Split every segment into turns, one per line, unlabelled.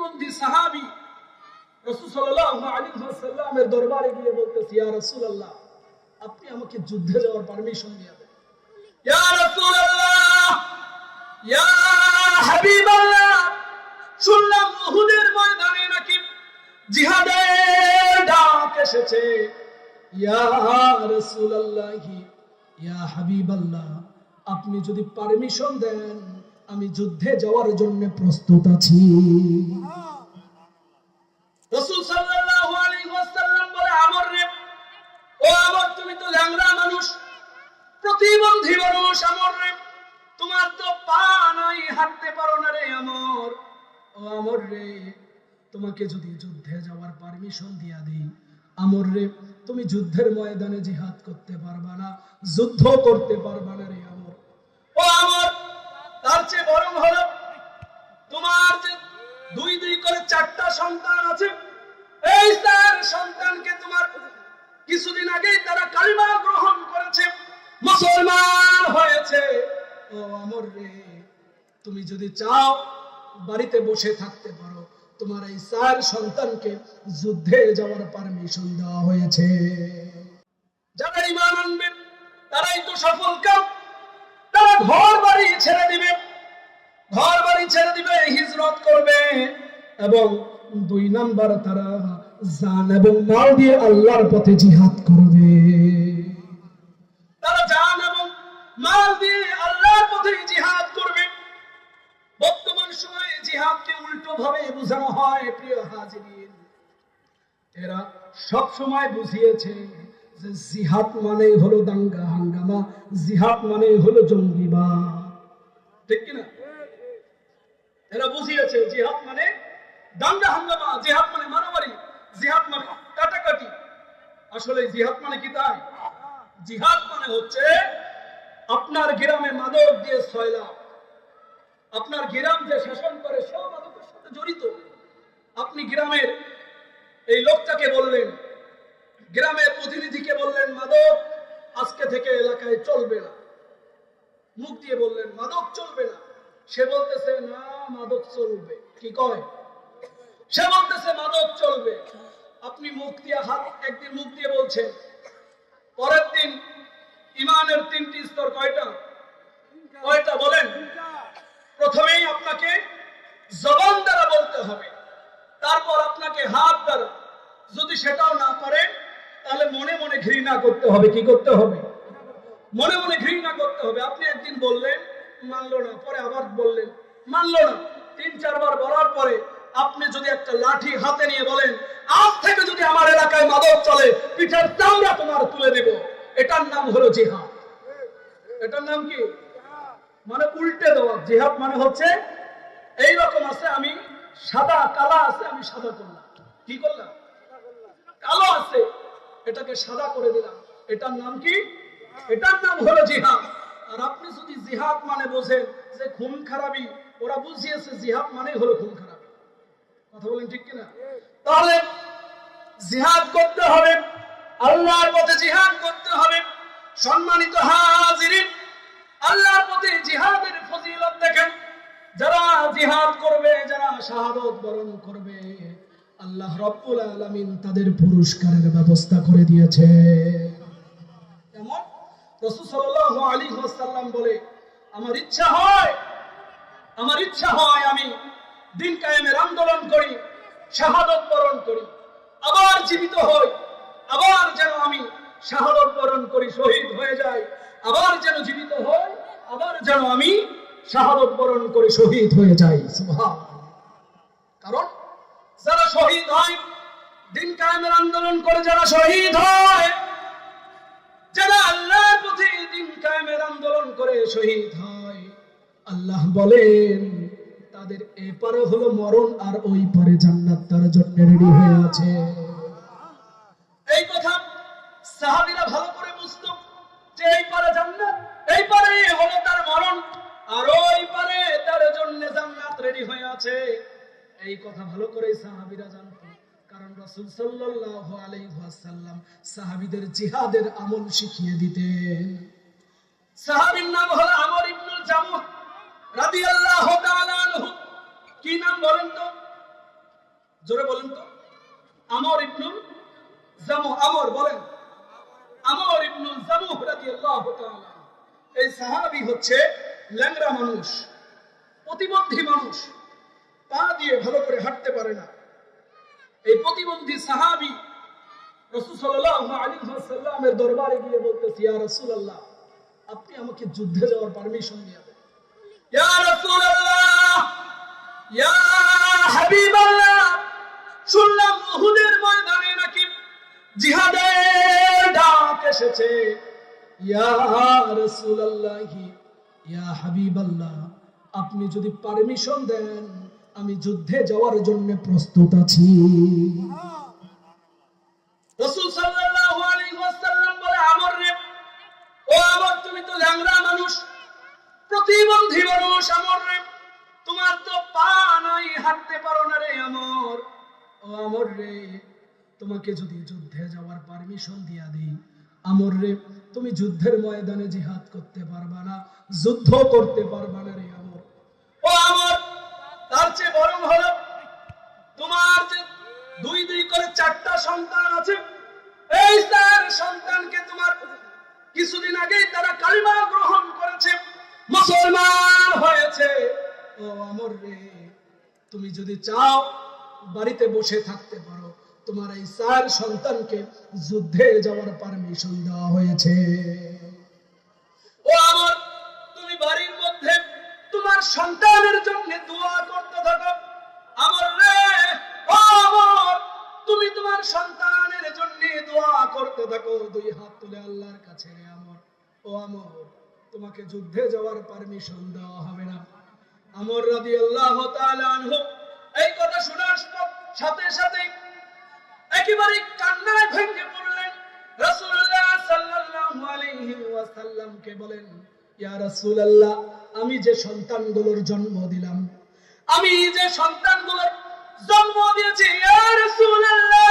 প্রতিবন্ধী সাহাবি দরবারে গিয়ে বলতেছি আপনি আমাকে যুদ্ধে যাওয়ার পারমিশন দিয়ে আপনি যদি পারমিশন দেন, আমি যুদ্ধে যাওয়ার জন্য প্রস্তুত আছি। রাসূল সাল্লাল্লাহু আলাইহি ওয়াসাল্লাম বলে, আমর রে, ও আমর, তুমি তো ল্যাংড়া মানুষ, প্রতিবন্ধী মানুষ, আমর রে। তোমার তো পা নাই, হাঁটতে পারো না রে আমর। ও আমর রে, তোমাকে যদি যুদ্ধে যাওয়ার পারমিশন দিয়া আমর রে, তুমি যুদ্ধের ময়দানে জিহাদ করতে পারবা না যুদ্ধ করতে পারবা না রে আমর। ও আমর তার চেয়ে বরং হলো তোমার যে দুই চারটা সন্তান আছে। এই চার সন্তানকে তোমার কিছুদিন আগেই তারা কালিমা গ্রহণ করেছে। মুসলমান হয়েছে। ও আমর রে, তুমি যদি চাও বাড়িতে বসে থাকতে পারো, তোমার এই চার সন্তানকে যুদ্ধে যাওয়ার পারমিশন দেওয়া হয়েছে। যারা ইমান আনবে, তারাই তো সফল কাম। তারা ঘর বাড়ি ছেড়ে দিবে। ঘর বাড়ি ছেড়ে দিবে, হিজরত করবে। এবং দুই নাম্বার তারা জান এবং মাল দিয়ে আল্লাহর পথে জিহাদ করবে। তারা জান এবং মাল দিয়ে আল্লাহর পথে জিহাদ করবে। বর্তমান সময়ে জিহাদকে উল্টো ভাবে বোঝানো হয়, প্রিয় হাজিরিন। এরা সব সময় বুঝিয়েছে যে জিহাদ মানে হলো দাঙ্গা, হাঙ্গামা। জিহাদ মানে হলো জঙ্গিবাদ। ঠিক কিনা? এরা বুঝিয়েছে জিহাদ মানে দাঙ্গা হাঙ্গামা জিহাদ মানে মারামারি, জিহাদ মানে কাটাকাটি। আসলে জিহাদ মানে কি তাই? জিহাদ মানে হচ্ছে আপনার গ্রামে মাদক দিয়ে ছয়লা আপনার গ্রাম যে শাসন করে, সব মাদকের সাথে জড়িত। আপনি গ্রামের এই লোকটাকে বললেন, গ্রামের প্রতিনিধিকে বললেন, মাদক আজকে থেকে এলাকায় চলবে না। মুখ দিয়ে বললেন, মাদক চলবে না। সে বলতেছে, না, মাদক চলবে। কি কয়? সে বলতেছে, মাদক চলবে। আপনি মুখ দিয়ে হাত, একদিন মুখ দিয়ে বলছেন, পরের দিন ইমানের তিনটি স্তর কয়টা? কয়টা বলেন? প্রথমেই আপনাকে জবান দ্বারা বলতে হবে। তারপর আপনাকে হাত দ্বারা। যদি সেটাও না পারেন, তাহলে মনে মনে ঘৃণা করতে হবে। কি করতে হবে? মনে মনে ঘৃণা করতে হবে। আপনি একদিন বললেন, মানলো না। পরে আবার বললেন, মানলো না। তিন, চারবার বলার পরে আপনি যদি একটা লাঠি হাতে নিয়ে বলেন, আজ থেকে যদি আমার এলাকায় মাদক চলে, পিঠের চামড়া তোমার তুলে দেব। এটার নাম হলো জিহাদ। এটার নাম কি? মানে উল্টে দেওয়া। জিহাদ মানে হচ্ছে এই রকম আছে, আমি সাদা, কালা আছে, আমি সাদা করলাম। কি করলাম? কালো আছে, এটাকে সাদা করে দিলাম। এটার নাম কি? এটার নাম হলো জিহাদ। আর আপনি যদি জিহাদ মানে বোঝেন যে, খুন খারাপি, ওরা বুঝিয়েছে জিহাদ মানে হলো খুন খারাপি। কথা বলেন ঠিক কিনা? তাহলে জিহাদ করতে হবে আল্লাহর পথে জিহাদ করতে হবে সম্মানিত হাজিরিন আল্লাহর পথে জিহাদের ফজিলত দেখেন যারা জিহাদ করবে যারা শাহাদত বরণ করবে আল্লাহ রব্বুল আলামিন তাদের পুরস্কারের ব্যবস্থা করে দিয়েছে। যেমন রাসূল সাল্লাল্লাহু আলাইহি ওয়াসাল্লাম বলে আমার ইচ্ছা হয় আমার ইচ্ছা হয় আমি দিন কায়েমের আন্দোলন করি, শাহাদত বরণ করি, আবার জীবিত হই, আবার যেন আমি শাহাদত বরণ করি, শহীদ হয়ে যাই, আবার যেন জীবিত হই, আবার যেন আমি শাহাদত বরণ করে, শহীদ হয়ে যাই কারণ যারা শহীদ হয়, দিন কায়েমের আন্দোলন করে যারা শহীদ হয়, যারা আল্লাহর পথে দিন কায়েমের আন্দোলন করে শহীদ হয়, আল্লাহ বলেন তাদের এপারে হলো মরণ আর ওই পারে জান্নাত তার জন্য রেডি হয়ে আছে। এই কথা সাহাবীরা ভালো করে বুঝতো যে এই পারে জান্নাত, এই পারে হলো তার মরণ আর ওই পারে তার জন্য জান্নাত রেডি হয়ে আছে। এই কথা ভালো করে সাহাবীরা জানতো, কারণ রাসূল সাল্লাল্লাহু আলাইহি ওয়াসাল্লাম সাহাবীদের জিহাদের আমল শিখিয়ে দিতেন। সাহাবীর নাম হলো আমর ইবনুল জামুহ রাদিয়াল্লাহু তাআলা আনহু। কি নাম বলেন তো? জোরে বলেন তো। আমর ইবনুল জামু আমর বলেন। আমর ইবনুল জামু রাদিয়াল্লাহু তাআলা এই সাহাবী হচ্ছে ল্যাংড়া মানুষ, প্রতিবন্ধী মানুষ। পা দিয়ে ভালো করে হাঁটতে পারে না। এই প্রতিবন্ধী সাহাবী রাসূল সাল্লাল্লাহু আলাইহি ওয়াসাল্লামের দরবারে গিয়ে বলতেছি, ইয়া রাসূলুল্লাহ, আপনি আমাকে যুদ্ধে যাওয়ার পারমিশন দিয়ে দেন ইয়া রাসূলুল্লাহ শুনলাম উহুদের ময়দানে নাকি জিহাদের ডাক এসেছে। আপনি যদি পারমিশন দেন, আমি যুদ্ধে যাওয়ার জন্য প্রস্তুত আছি। ও তুমি তো মানুষ, প্রতিবন্ধী মানুষ, আমর রে। হাঁটতে পারো না রে আমর। ও আমর রে, তোমাকে যদি যুদ্ধে যাওয়ার পারমিশন দিয়া দেই, আমর রে, তুমি যুদ্ধের ময়দানে জিহাদ করতে পারবা না, যুদ্ধ করতে পারবা না রে আমর। ও আমর, তার চেয়ে বরং হলো, তোমার যে দুই দুই করে চারটা সন্তান আছে, এই চার সন্তানকে তোমার কিছুদিন আগেই তারা কালিমা গ্রহণ করেছে, মুসলমান হয়েছে। ও আমর রে তুমি যদি চাও বাড়িতে বসে থাকতে পারো, তোমার এই চার সন্তানকে যুদ্ধে যাওয়ার পারমিশন দেওয়া হয়েছে। ও আমার, তুমি বাড়ির মধ্যে তোমার সন্তানের জন্য দোয়া করতে থাকো। আমার রে, ও আমার, তুমি তোমার সন্তানের জন্য দোয়া করতে থাকো। দুই হাত তুলে আল্লাহর কাছে রে আমার। ও আমার, তোমাকে যুদ্ধে যাওয়ার পারমিশন দেওয়া হবে না। আমর আল্লাহ এই কথা সাথে সাথে একেবারে কান্নায় ভেঙে পড়লেন। রাসূলুল্লাহ সাল্লাল্লাহু আলাইহি বলেন, ইয়া রাসূলুল্লাহ, আমি যে সন্তানগুলোর জন্ম দিলাম, আমি যে সন্তানগুলোর জন্ম দিয়েছি, ইয়া রাসূলুল্লাহ,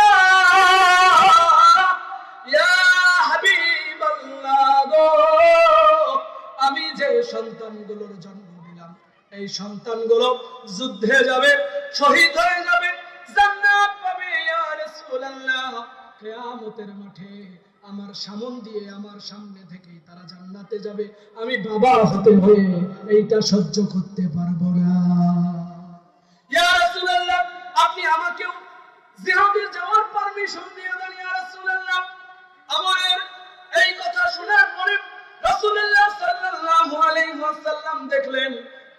ইয়া হাবিবাল্লাহ আমি যে সন্তানগুলোর জন্ম এই সন্তানগুলো যুদ্ধে যাবে, শহীদ হয়ে যাবে, জান্নাত পাবে। ইয়া রাসূলুল্লাহ, কিয়ামতের মাঠে আমার সামন দিয়ে আমার সামনে থেকে তারা জান্নাতে যাবে। আমি বাবা হতে হয়ে এইটা সহ্য করতে পারব না। ইয়া রাসূলুল্লাহ, আপনি আমাকেও জিহাদে যাওয়ার পারমিশন দিয়ে দেন।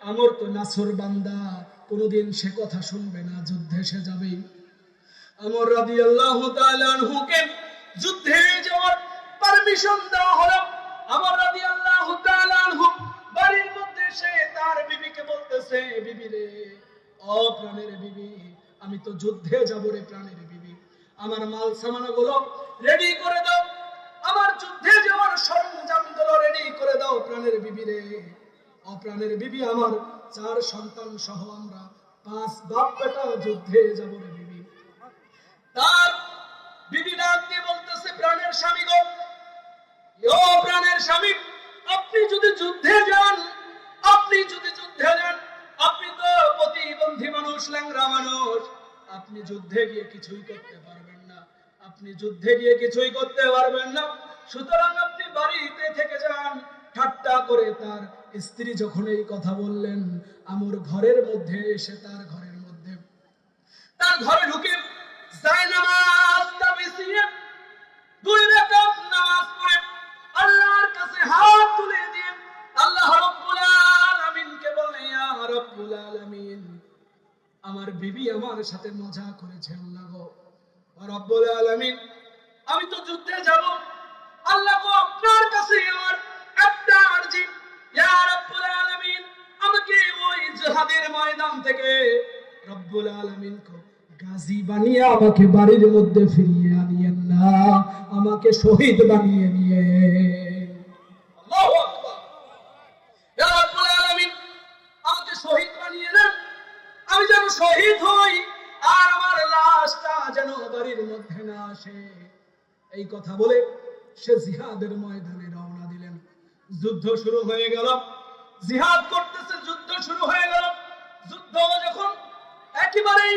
আমর তো নাসর বান্দা, কোনোদিন সে কথা শুনবে না, যুদ্ধে সে যাবে আমর রাদিয়াল্লাহু তাআলা আনহুকে যুদ্ধে যাওয়ার পারমিশন দেওয়া হলো। আমর তাআলা আনহু বাড়ির মধ্যে সে তার বিবিকে বলতেছে, বিবি রে ও প্রাণের বিবি, আমি তো যুদ্ধে যাব রে প্রাণের বিবি। আমার মাল সামানগুলো রেডি করে দাও। আমার যুদ্ধে যাওয়ার সরঞ্জামগুলো রেডি করে দাও প্রাণের বিবি রে। ও বিবি আমার, চার সন্তান সহ আমরা। পাঁচ বাপ বেটা যুদ্ধে যাব রে বিবি। তার বিবি ডাক দিয়ে বলতেছে, প্রাণের স্বামী গো। ও প্রাণের স্বামী, আপনি যদি যুদ্ধে যান, আপনি যদি যুদ্ধে যান, আপনি তো প্রতিবন্ধী মানুষ ল্যাংরা মানুষ। আপনি যুদ্ধে গিয়ে কিছুই করতে পারবেন না। আপনি যুদ্ধে গিয়ে কিছুই করতে পারবেন না। সুতরাং আপনি বাড়িতে থেকে যান, ঠাট্টা করে তার স্ত্রী যখন এই কথা বললেন, আমর ঘরের মধ্যে এসে তার ঘরের মধ্যে, তার ঘরে ঢুকে আমার বিবি আমার সাথে মজা করেছে, আল্লাহ রব্বুল আলামিন, আমি তো যুদ্ধে যাব, আল্লাহ গো আপনার কাছে আমার জিহাদের ময়দান থেকে রব্বুল আলামিন গাজী বানিয়ে আমাকে বাড়ির মধ্যে ফিরিয়ে আনিয়েন না। আমাকে শহীদ বানিয়ে নিয়ে। হই আর আমার লাশটা যেন বাড়ির মধ্যে না এই কথা বলে সে জিহাদের ময়দানে রওনা দিলেন। যুদ্ধ শুরু হয়ে গেল। জিহাদ করতেছে যুদ্ধ শুরু হয়ে গেল। যুদ্ধ যখন একেবারেই